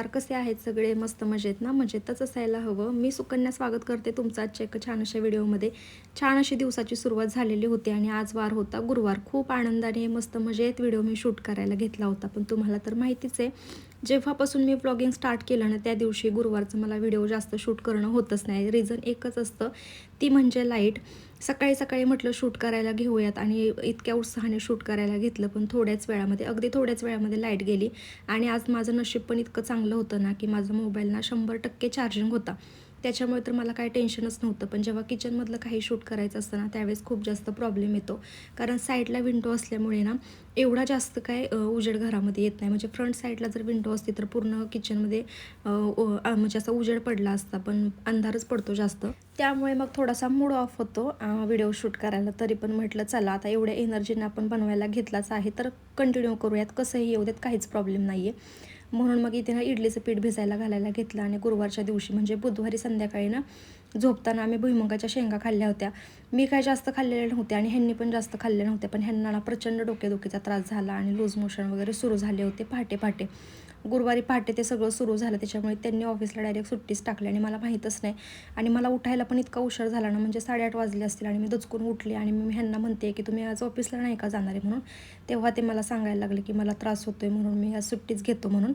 नमस्कार कसे आहेत सगळे? मस्त मजेत ना? मजेतच असायला हवं. मी सुकन्या स्वागत करते तुमचा आजच्या एका छान अशा व्हिडिओमध्ये. छान अशी दिवसाची सुरुवात झालेली होती आणि आज वार होता. गुरुवार. खूप आनंदाने मस्त मजेत व्हिडिओ मी शूट करायला घेतला होता. पण तुम्हाला तर माहितीच आहे जेव्हापासून मी ब्लॉगिंग स्टार्ट केलं ना त्या दिवशी गुरुवारचं मला व्हिडिओ जास्त शूट करणं होतच नाही. रिझन एकच असतं ती म्हणजे लाइट सकाळी सकाळी म्हटलं शूट करायला घेऊयात. आणि इतक्या उत्साहाने शूट करायला घेतलं पण थोड्याच वेळामध्ये अगदी थोड्याच वेळामध्ये लाइट गेली. आणि आज माझं नशीब पण इतकं चांगलं होतं ना की माझा मोबाईल ना शंभर टक्के चार्जिंग होता. त्याच्यामुळे तर मला काय टेन्शनच नव्हतं पण जेव्हा किचनमधलं काही शूट करायचं असतं ना त्यावेळेस खूप जास्त प्रॉब्लेम येतो. कारण साईडला विंडो असल्यामुळे ना एवढा जास्त काय उजेड घरामध्ये येत नाही. म्हणजे फ्रंट साईडला जर विंडो असती तर पूर्ण किचनमध्ये म्हणजे असा उजेड पडला असता पण अंधारच पडतो जास्त. त्यामुळे मग थोडासा मूड ऑफ होतो व्हिडिओ शूट करायला. तरी पण म्हटलं चला आता एवढ्या एनर्जीने आपण बनवायला घेतलाच आहे तर कंटिन्यू करूयात. कसंही येऊ देत काहीच प्रॉब्लेम नाही आहे म्हणून मग इथे ना इडलीचं पीठ भिजायला घालायला घेतलं. आणि गुरुवारच्या दिवशी म्हणजे बुधवारी संध्याकाळी ना झोपताना आम्ही भुईमुगाच्या शेंगा खाल्ल्या होत्या. मी काय जास्त खाल्लेल्या नव्हत्या आणि ह्यांनी पण जास्त खाल्ल्या नव्हत्या. पण ह्यांना ना प्रचंड डोकेदुखीचा त्रास झाला आणि लूज मोशन वगैरे सुरू झाले होते पहाटे पहाटे. गुरुवारी पहाटे ते सगळं सुरू झालं. त्याच्यामुळे त्यांनी ऑफिसला डायरेक्ट सुट्टीच टाकली आणि मला माहीतच नाही. आणि मला उठायला पण इतका उशीर झाला ना म्हणजे साडेआठ वाजले असतील आणि मी दचकून उठले आणि मी ह्यांना म्हणते की तुम्ही आज ऑफिसला नाही का जाणार आहे म्हणून? तेव्हा ते मला सांगायला लागले की मला त्रास होतोय म्हणून मी आज सुट्टीच घेतो म्हणून.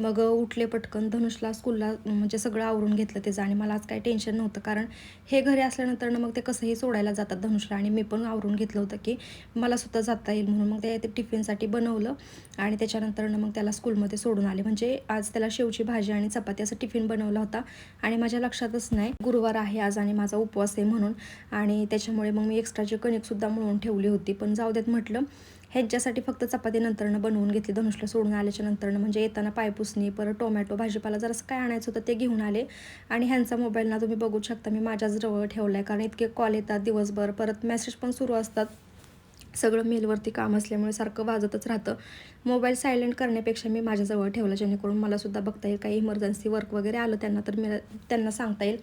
मग उठले पटकन धनुषला स्कूलला म्हणजे सगळं आवरून घेतलं त्याचं आणि मला आज काही टेन्शन नव्हतं. कारण हे घरी असल्यानंतर मग ते कसंही सोडायला जातात धनुषला आणि मी पण आवरून घेतलं होतं की मला सुद्धा जाता येईल म्हणून मग ते ते टिफिनसाठी बनवलं आणि त्याच्यानंतर मग त्याला स्कूलमध्ये सोडून आले. म्हणजे आज त्याला शेवची भाजी आणि चपाती असं टिफिन बनवला होता आणि माझ्या लक्षातच नाही गुरुवार आहे आज आणि माझा उपवास आहे म्हणून आणि त्याच्यामुळे मग मी एक्स्ट्राची कणिकसुद्धा मळून ठेवली होती. पण जाऊ देत म्हटलं ह्यांच्यासाठी फक्त चपाती नंतरनं बनवून घेतली धनुषला सोडून आल्याच्या नंतरनं. म्हणजे येताना पायपुसणी परत टोमॅटो भाजीपाला जरासं काय आणायचं होतं ते घेऊन आले. आणि ह्यांचा मोबाईल ना तुम्ही बघू शकता मी माझ्याच जवळ ठेवला आहे कारण इतके कॉल येतात दिवसभर परत मेसेज पण सुरू असतात. सगळं मेलवरती काम असल्यामुळे सारखं वाजतच राहतं. मोबाईल सायलेंट करण्यापेक्षा मी माझ्याजवळ ठेवला जेणेकरून मलासुद्धा बघता येईल. काही इमर्जन्सी वर्क वगैरे आलं त्यांना तर मी त्यांना सांगता येईल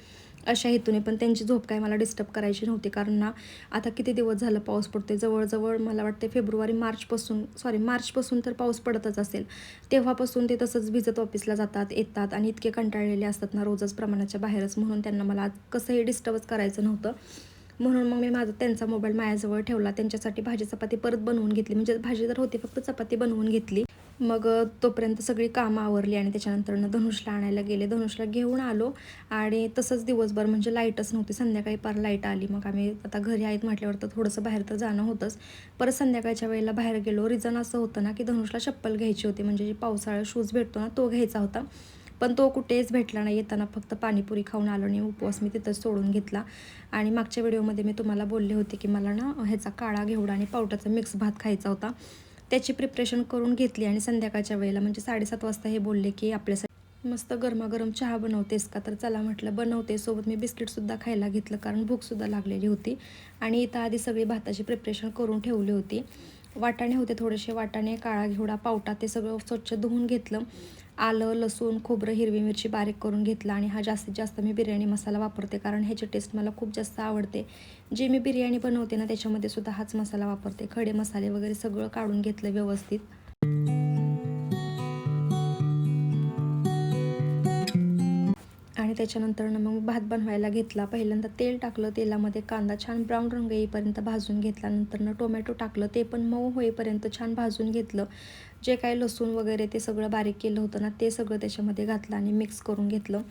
अशा हेतूने. पण त्यांची झोप काय मला डिस्टर्ब करायची नव्हती. कारण ना आता किती दिवस झालं पाऊस पडते जवळजवळ मला वाटते फेब्रुवारी मार्चपासून सॉरी मार्चपासून तर पाऊस पडतच असेल. तेव्हापासून ते तसंच भिजत ऑफिसला जातात येतात आणि इतके कंटाळलेले असतात ना रोजच प्रमाणाच्या बाहेरच. म्हणून त्यांना मला कसंही डिस्टर्बच करायचं नव्हतं. म्हणून मग मी माझा त्यांचा मोबाईल माझ्याजवळ ठेवला. त्यांच्यासाठी भाजी चपाती परत बनवून घेतली. म्हणजे भाजी तर होती फक्त चपाती बनवून घेतली. मग तोपर्यंत सगळी कामं आवरली आणि त्याच्यानंतरनं धनुषला आणायला गेले. धनुषला घेऊन आलो आणि तसंच दिवसभर म्हणजे लाईटच नव्हती. संध्याकाळी पार लाइट आली. मग आम्ही आता घरी आहेत म्हटल्यावर तर थोडंसं बाहेर तर जाणं होतंच. परत संध्याकाळच्या वेळेला बाहेर गेलो. रिझन असं होतं ना की धनुषला चप्पल घ्यायची होती. म्हणजे जे पावसाळा शूज भेटतो ना तो घ्यायचा होता. पण तो कुठेच भेटला नाही. येताना फक्त पाणीपुरी खाऊन आलो आणि उपवास मी तिथंच सोडून घेतला. आणि मागच्या व्हिडिओमध्ये मी तुम्हाला बोलले होते की मला ना ह्याचा काळा घेवडा आणि पावटाचा मिक्स भात खायचा होता. त्याची प्रिपरेशन करून घेतली आणि संध्याकाळच्या वेळेला म्हणजे साडेसात वाजता हे बोलले की आपल्यासाठी मस्त गरमागरम चहा बनवतेस का? तर चला म्हटलं बनवते. सोबत मी बिस्किटसुद्धा खायला घेतलं कारण भूकसुद्धा लागलेली होती. आणि इथं आधी सगळी भाताची प्रिपरेशन करून ठेवली होती. वाटाणे होते थोडेसे वाटाणे काळा घेवडा पावटा ते सगळं स्वच्छ धुवून घेतलं. आलं लसूण खोबरं हिरवी मिरची बारीक करून घेतलं आणि हा जास्तीत जास्त मी बिर्याणी मसाला वापरते कारण ह्याची टेस्ट मला खूप जास्त आवडते. जे मी बिर्याणी बनवते ना त्याच्यामध्ये सुद्धा हाच मसाला वापरते. खडे मसाले वगैरे सगळं काढून घेतलं व्यवस्थित. त्याच्यानंतर मग भात बनवायला घेतला. पहिल्यांदा तेल टाकलं तेलामध्ये कांदा छान ब्राऊन रंग येईपर्यंत भाजून घेतला. नंतरनं टोमॅटो टाकलं ते पण मऊ होईपर्यंत छान भाजून घेतलं. जे काही लसूण वगैरे ते सगळं बारीक केलं होतं ना ते सगळं त्याच्यामध्ये घातलं आणि मिक्स करून घेतलं.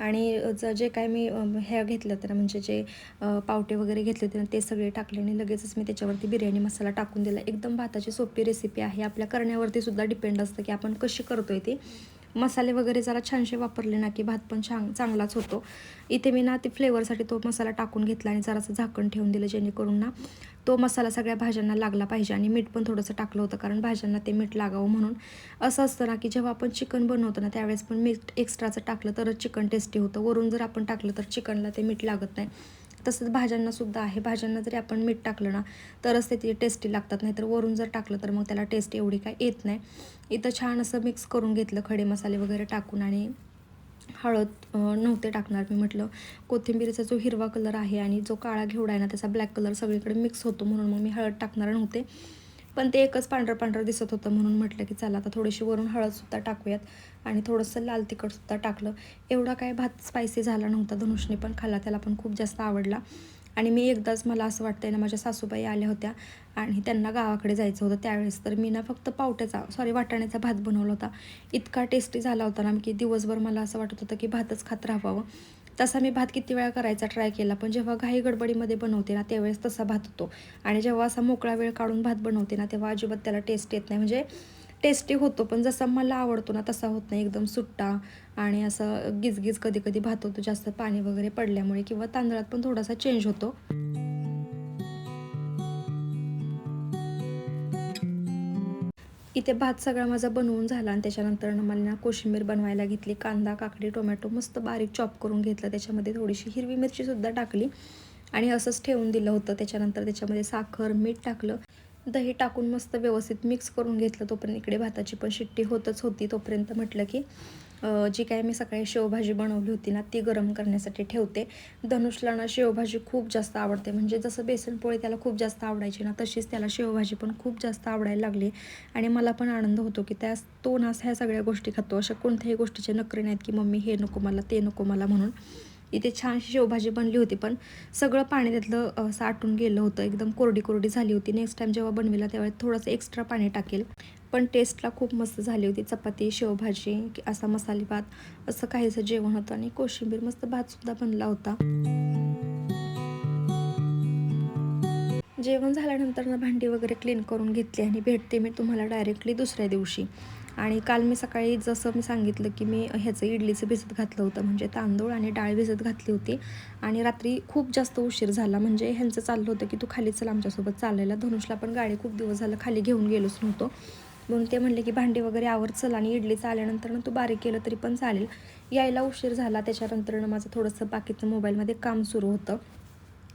आणि ज जे काय मी ह्या हे घेतलं होतं ना म्हणजे जे पावटे वगैरे घेतले होते ना ते सगळे टाकले आणि लगेचच मी त्याच्यावरती बिर्याणी मसाला टाकून दिला. एकदम भाताची सोपी रेसिपी आहे. आपल्या करण्यावरती सुद्धा डिपेंड असतं की आपण कशी करतोय ती. मसाले वगैरे जरा छानसे वापरले ना की भात पण छान चांगलाच होतो. इथे मी ना ते फ्लेवरसाठी तो मसाला टाकून घेतला आणि जरासं झाकण ठेवून दिलं जेणेकरून ना तो मसाला सगळ्या भाज्यांना लागला पाहिजे आणि मीठ पण थोडंसं टाकलं होतं कारण भाज्यांना ते मीठ लागावं म्हणून. असं असतं ना की जेव्हा आपण चिकन बनवतो ना त्यावेळेस पण मीठ एक्स्ट्राचं टाकलं तरच चिकन टेस्टी होतं. वरून जर आपण टाकलं तर चिकनला ते मीठ लागत नाही. तसंच भाज्यांना सुद्धा आहे. भाज्यांना जरी आपण मीठ टाकलं ना तरच ते टेस्टी लागतात. नाहीतर वरून जर टाकलं तर मग त्याला टेस्ट एवढी काय येत नाही. इथं छान असं मिक्स करून घेतलं खडे मसाले वगैरे टाकून आणि हळद नव्हते टाकणार. मी म्हटलं कोथिंबीरीचा जो हिरवा कलर आहे आणि जो काळा घेवडा आहे ना त्याचा ब्लॅक कलर सगळीकडे मिक्स होतो म्हणून मग मी हळद टाकणार नव्हते. पण ते एकच पांढरं पांढरं दिसत होतं म्हणून म्हटलं की चला आता थोडीशी वरून हळदसुद्धा टाकूयात. आणि थोडंसं लाल तिखटसुद्धा टाकलं. एवढा काय भात स्पायसी झाला नव्हता धनुषने पण खाल्ला. त्याला पण खूप जास्त आवडला. आणि मी एकदाच मला असं वाटतंय ना माझ्या सासूबाई आल्या होत्या आणि त्यांना गावाकडे जायचं होतं त्यावेळेस. तर मी ना फक्त पावट्याचा सॉरी वाटाण्याचा भात बनवला होता. इतका टेस्टी झाला होता ना की दिवसभर मला असं वाटत होतं की भातच खात राहावं. तसा मी भात किती वेळा करायचा ट्राय केला पण जेव्हा घाई गडबडीमध्ये बनवते ना त्यावेळेस तसा भात होतो. आणि जेव्हा असा मोकळा वेळ काढून भात बनवते ना तेव्हा अजिबात त्याला टेस्ट येत नाही. म्हणजे टेस्टी होतो पण जसा मला आवडतो ना तसा होत नाही. एकदम सुट्टा आणि असं गिजगिज कधी कधी भात होतो जास्त पाणी वगैरे पडल्यामुळे किंवा तांदळात पण थोडासा चेंज होतो. इथे भात सगळा माझा बनवून झाला आणि त्याच्यानंतर मला कोशिंबीर बनवायला घेतली कांदा काकडी टोमॅटो मस्त बारीक चॉप करून घेतलं. त्याच्यामध्ये थोडीशी हिरवी मिरचीसुद्धा टाकली आणि असंच ठेवून दिलं होतं. त्याच्यानंतर त्याच्यामध्ये साखर मीठ टाकलं. दही टाकून मस्त व्यवस्थित मिक्स करून घेतलं. तोपर्यंत इकडे भाताची पण शिट्टी होतच होती तोपर्यंत म्हटलं की जी काय मी सकाळी शेवभाजी बनवली होती ना ती गरम करण्यासाठी ठेवते. धनुषला ना शेवभाजी खूप जास्त आवडते. म्हणजे जसं बेसन पोळी त्याला खूप जास्त आवडायची ना तशीच त्याला शेवभाजी पण खूप जास्त आवडायला लागली. आणि मला पण आनंद होतो की त्या तो नास ह्या सगळ्या गोष्टी खातो. अशा कोणत्याही गोष्टीचे नखरे नाहीत की मम्मी हे नको मला ते नको मला म्हणून. इथे छानशी शेवभाजी बनली होती पण सगळं पाणी त्यातलं साठून गेलं होतं. एकदम कोरडी कोरडी झाली होती. नेक्स्ट टाईम जेव्हा बनविला तेव्हा थोडंसं एक्स्ट्रा पाणी टाकेल. पण टेस्टला खूप मस्त झाली होती. चपाती शेवभाजी असा मसाले भात असं काहीसं जेवण होतं. आणि कोशिंबीर मस्त भातसुद्धा बनला होता. जेवण झाल्यानंतर ना भांडी वगैरे क्लीन करून घेतली आणि भेटते मी तुम्हाला डायरेक्टली दुसऱ्या दिवशी. आणि काल मी सकाळी जसं मी सांगितलं की मी ह्याचं इडलीचं भिजत घातलं होतं. म्हणजे तांदूळ आणि डाळ भिजत घातली होती. आणि रात्री खूप जास्त उशीर झाला. म्हणजे ह्यांचं चाललं होतं की तू खाली चल आमच्यासोबत चालायला. धनुषला पण गाडी खूप दिवस झालं खाली घेऊन गेलोच नव्हतो. म्हणून ते म्हणले की भांडी वगैरे आवर चल आणि इडलीचं आल्यानंतरनं तू बारीक केलं तरी पण चालेल. यायला उशीर झाला त्याच्यानंतर माझं थोडंसं बाकीचं मोबाईलमध्ये काम सुरू होतं.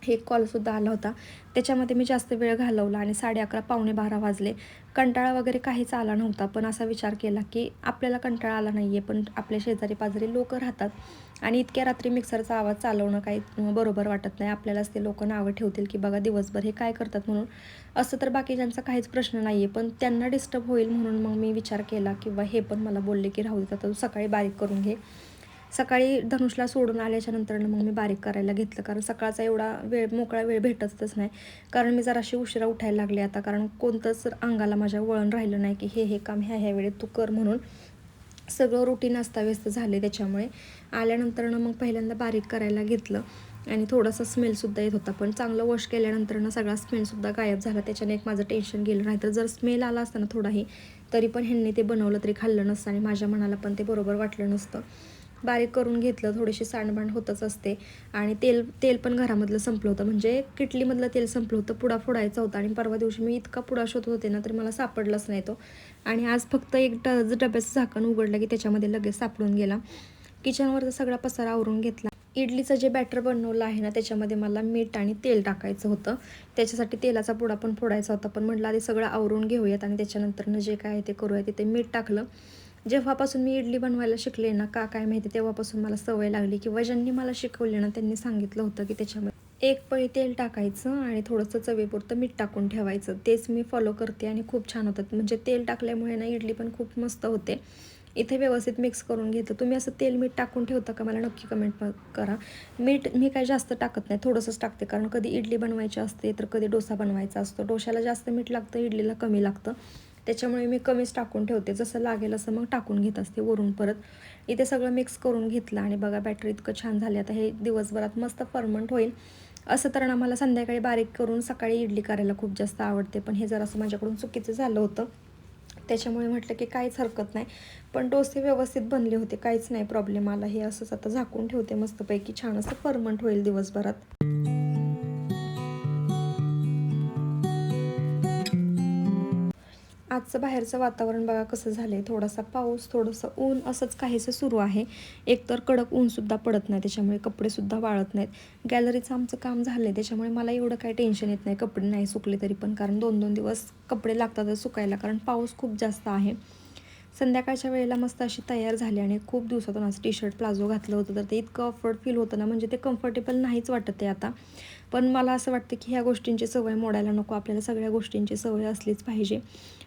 एक कॉलसुद्धा आला होता. त्याच्यामध्ये मी जास्त वेळ घालवला आणि साडे अकरा पावणे बारा वाजले. कंटाळा वगैरे काहीच आला नव्हता पण असा विचार केला की आपल्याला कंटाळा आला नाही आहे पण आपल्या शेजारी पाजारी लोक राहतात. आणि इतक्या रात्री मिक्सरचा आवाज चालवणं काही बरोबर वाटत नाही. आपल्यालाच ते लोक नावं ठेवतील की बघा दिवसभर हे काय करतात म्हणून. असं तर बाकीच्यांचा काहीच प्रश्न नाही आहे पण त्यांना डिस्टर्ब होईल म्हणून मग मी विचार केला किंवा हे पण मला बोलले की राहू देतात तू सकाळी बारीक करून घे. सकाळी धनुषला सोडून आल्याच्यानंतर मग मी बारीक करायला घेतलं. कारण सकाळचा एवढा वेळ मोकळा वेळ भेटतच नाही. कारण मी जराशी उशिरा उठायला लागले आता. कारण कोणतंच अंगाला माझ्या वळण राहिलं नाही की हे हे काम ह्या ह्या वेळेत तू कर म्हणून सगळं रुटीन अस्ताव्यस्त झाले त्याच्यामुळे. आल्यानंतर मग पहिल्यांदा बारीक करायला घेतलं. आणि थोडासा स्मेलसुद्धा येत होता. पण चांगलं वॉश केल्यानंतर ना सगळा स्मेलसुद्धा गायब झाला. त्याच्याने एक माझं टेन्शन गेलं. नाही तर जर स्मेल आला असताना थोडाही तरी पण ह्यांनी ते बनवलं तरी खाल्लं नसतं आणि माझ्या मनाला पण ते बरोबर वाटलं नसतं. बारीक करून घेतलं थोडीशी सांडबांड होतच असते. आणि तेल तेल पण घरामधलं संपलं होतं. म्हणजे किटलीमधलं तेल संपलं होतं. पुडा फोडायचा होता आणि परवा दिवशी मी इतका पुडा शोधत होते ना तर मला सापडलाच नाही तो. आणि आज फक्त एक ड डब्याचं झाकण उघडलं की त्याच्यामध्ये लगेच सापडून गेला. किचनवरचा सगळा पसारा आवरून घेतला. इडलीचं जे बॅटर बनवलं आहे ना त्याच्यामध्ये मला मीठ आणि तेल टाकायचं होतं. त्याच्यासाठी तेलाचा पुडा पण फोडायचा होता. पण म्हटलं आधी सगळं आवरून घेऊयात आणि त्याच्यानंतरनं जे काय आहे ते करूया तिथे मीठ टाकलं. जेव्हापासून मी इडली बनवायला शिकले ना का काय माहिती तेव्हापासून मला सवय लागली किंवा ज्यांनी मला शिकवले ना त्यांनी सांगितलं होतं की त्याच्यामध्ये एक पळी तेल टाकायचं आणि थोडंसं चवीपुरतं मीठ टाकून ठेवायचं. तेच मी फॉलो करते आणि खूप छान होतात. म्हणजे तेल टाकल्यामुळे ना इडली पण खूप मस्त होते. इथे व्यवस्थित मिक्स करून घेतं. तुम्ही असं तेल मीठ टाकून ठेवता का? मला नक्की कमेंट करा. मीठ मी काय जास्त टाकत नाही थोडंसंच टाकते. कारण कधी इडली बनवायची असते तर कधी डोसा बनवायचा असतो. डोशाला जास्त मीठ लागतं इडलीला कमी लागतं. त्याच्यामुळे मी कमीच टाकून ठेवते. जसं लागेल असं मग टाकून घेत असते वरून परत. इथे सगळं मिक्स करून घेतलं आणि बघा बॅटर इतकं छान झाले. आता हे दिवसभरात मस्त फर्मंट होईल. असं तर ना मला संध्याकाळी बारीक करून सकाळी इडली करायला खूप जास्त आवडते. पण हे जरासं माझ्याकडून चुकीचं झालं होतं. त्याच्यामुळे म्हटलं की काहीच हरकत नाही. पण डोसे व्यवस्थित बनले होते. काहीच नाही प्रॉब्लेम आला. हे असंच आता झाकून ठेवते मस्तपैकी. छान असं फर्मंट होईल दिवसभरात. आजचं बाहेरचं वातावरण बघा कसं झालं आहे थोडासा पाऊस थोडंसं ऊन असंच काहीसं सुरू आहे. एकतर कडक ऊनसुद्धा पडत नाही त्याच्यामुळे कपडेसुद्धा वाळत नाहीत. गॅलरीचं आमचं काम झालं आहे त्याच्यामुळे मला एवढं काही टेन्शन येत नाही. कपडे नाही सुकले तरी पण कारण दोन दोन दिवस कपडे लागतातच सुकायला कारण पाऊस खूप जास्त आहे. संध्याकाळच्या वेळेला मस्त अशी तयार झाली आणि खूप दिवसातून असं टी शर्ट प्लाझो घातलं होतं तर ते इतकं अफर्ड फील होतं ना म्हणजे ते कम्फर्टेबल नाहीच वाटत आहे आता. पण मला असं वाटतं की ह्या गोष्टींची सवय मोडायला नको आपल्याला सगळ्या गोष्टींची सवय असलीच पाहिजे.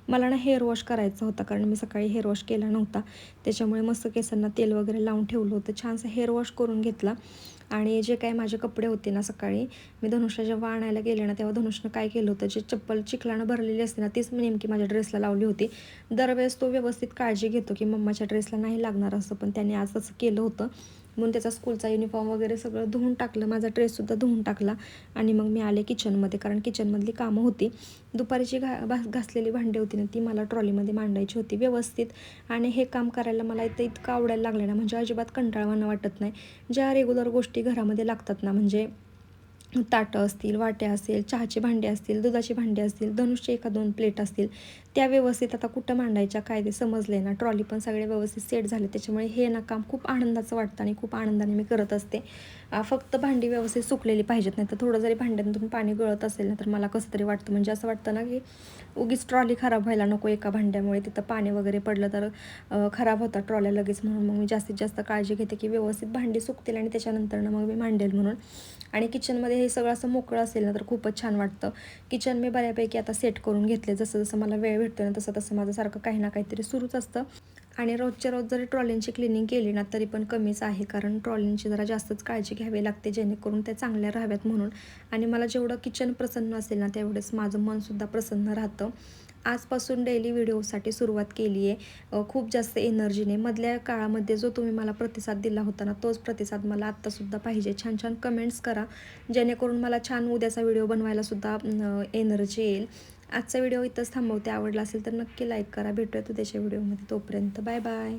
मला ना हेअर वॉश करायचा होता कारण मी सकाळी हेअर वॉश केला नव्हता. त्याच्यामुळे मस्त केसांना तेल वगैरे लावून ठेवलं होतं. छानसं हेअर वॉश करून घेतला. आणि जे काही माझे कपडे होते ना सकाळी मी धनुषला जेव्हा आणायला गेले ना तेव्हा धनुषनं काय केलं होतं जे चप्पल चिखलानं भरलेली असते ना तीच मी नेमकी माझ्या ड्रेसला लावली होती. दरवेळेस तो व्यवस्थित काळजी घेतो की मम्माच्या ड्रेसला नाही लागणार असं पण त्याने आज असं केलं होतं. म्हणून त्याचा स्कूलचा युनिफॉर्म वगैरे सगळं धुवून टाकलं. माझा ड्रेससुद्धा धुवून टाकला. आणि मग मी आले किचनमध्ये कारण किचनमधली कामं होती. दुपारीची घा भा घासलेली भांडी होती ना ती मला ट्रॉलीमध्ये मांडायची होती व्यवस्थित. आणि हे काम करायला मला इथं इतकं आवडायला लागलं ना म्हणजे अजिबात कंटाळवाना वाटत नाही. ज्या रेग्युलर गोष्टी घरामध्ये लागतात ना म्हणजे ताटं असतील वाट्या असेल चहाची भांडी असतील दुधाची भांडी असतील धनुष्य एका दोन प्लेट असतील त्या व्यवस्थित आता कुठं मांडायच्या काय ते समजले ना. ट्रॉली पण सगळे व्यवस्थित सेट झाले त्याच्यामुळे हे ना काम खूप आनंदाचं वाटतं आणि खूप आनंदाने मी करत असते. फक्त भांडी व्यवस्थित सुकलेली पाहिजेत नाही तर थोडं जरी भांड्यांतून पाणी गळत असेल ना तर मला कसं तरी वाटतं. म्हणजे असं वाटतं ना की उगीच ट्रॉली खराब व्हायला नको एका भांड्यामुळे तिथं पाणी वगैरे पडलं तर खराब होतं ट्रॉल्या लगेच. म्हणून मग मी जास्तीत जास्त काळजी घेते की व्यवस्थित भांडी सुकतील आणि त्याच्यानंतर मग मी मांडेल म्हणून. आणि किचनमध्ये हे सगळं असं मोकळं असेल ना तर खूपच छान वाटतं. किचन मी बऱ्यापैकी आता सेट करून घेतले. जसं जसं मला वेळ भेटतो ना तसं तसं माझं सारखं काही ना काहीतरी सुरूच असतं. आणि रोजच्या रोज जरी ट्रॉलींची क्लिनिंग केली ना तरी पण कमीच आहे. कारण ट्रॉलींची जरा जास्तच काळजी घ्यावी लागते जेणेकरून त्या चांगल्या राहाव्यात म्हणून. आणि मला जेवढं किचन प्रसन्न असेल ना तेवढेच माझं मनसुद्धा प्रसन्न राहतं. आजपासून डेली व्हिडिओसाठी सुरुवात केली आहे खूप जास्त एनर्जीने मधल्या काळामध्ये जो तुम्ही मला प्रतिसाद दिला होता ना तोच प्रतिसाद मला आत्तासुद्धा पाहिजे. छान छान कमेंट्स करा. जेणेकरून मला छान उद्याचा व्हिडिओ बनवायलासुद्धा एनर्जी येईल. आजचा व्हिडिओ इथंच थांबवते. आवडला असेल तर नक्की लाईक करा. भेटूया उद्याच्या व्हिडिओमध्ये तोपर्यंत बाय बाय